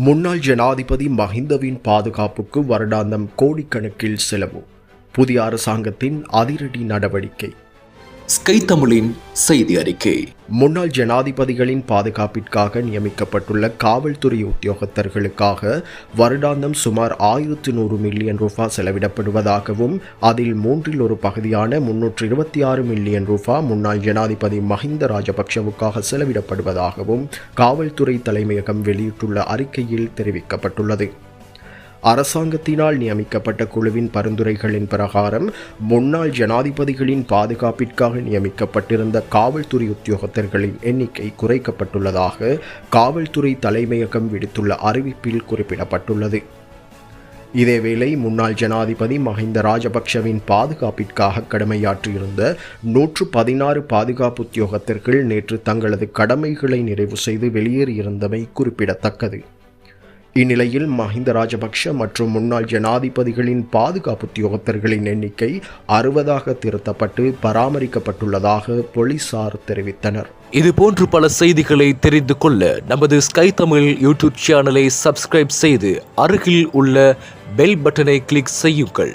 முன்னாள் ஜனாதிபதி மஹிந்தவின் பாதுகாப்புக்கு வருடாந்தம் கோடிக்கணக்கில் செலவு. புதிய அரசாங்கத்தின் அதிரடி நடவடிக்கை. ஸ்கை தமிழின் செய்தி அறிக்கை. முன்னாள் ஜனாதிபதிகளின் பாதுகாப்பிற்காக நியமிக்கப்பட்டுள்ள காவல்துறை உத்தியோகத்தர்களுக்காக வருடாந்தம் சுமார் ஆயிரத்து நூறு மில்லியன் ரூபாய் செலவிடப்படுவதாகவும் அதில் மூன்றில் ஒரு பகுதியான முன்னூற்று இருபத்தி ஆறு மில்லியன் ரூபாய் முன்னாள் ஜனாதிபதி மஹிந்த ராஜபக்ஷவுக்காக செலவிடப்படுவதாகவும் காவல்துறை தலைமையகம் வெளியிட்டுள்ள அறிக்கையில் தெரிவிக்கப்பட்டுள்ளது. அரசாங்கத்தினால் நியமிக்கப்பட்ட குழுவின் பரிந்துரைகளின் பிரகாரம் முன்னாள் ஜனாதிபதிகளின் பாதுகாப்பிற்காக நியமிக்கப்பட்டிருந்த காவல்துறை உத்தியோகத்தர்களின் எண்ணிக்கை குறைக்கப்பட்டுள்ளதாக காவல்துறை தலைமையகம் விடுத்துள்ள அறிவிப்பில் குறிப்பிடப்பட்டுள்ளது. இதேவேளை முன்னாள் ஜனாதிபதி மஹிந்த ராஜபக்ஷவின் பாதுகாப்பிற்காக கடமையாற்றியிருந்த நூற்று பதினாறு பாதுகாப்பு உத்தியோகத்தர்கள் நேற்று தங்களது கடமைகளை நிறைவு செய்து வெளியேறியிருந்தமை குறிப்பிடத்தக்கது. இந்நிலையில் மஹிந்த ராஜபக்ஷ மற்றும் முன்னாள் ஜனாதிபதிகளின் பாதுகாப்பு உத்தியோகத்தர்களின் எண்ணிக்கை அறுபதாக திருத்தப்பட்டு பராமரிக்கப்பட்டுள்ளதாக போலீசார் தெரிவித்தனர். இது போன்று பல செய்திகளை தெரிந்து கொள்ள நமது ஸ்கை தமிழ் யூடியூப் சேனலை சப்ஸ்கிரைப் செய்து அருகில் உள்ள பெல் பட்டனை கிளிக் செய்யுங்கள்.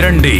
இரண்டு.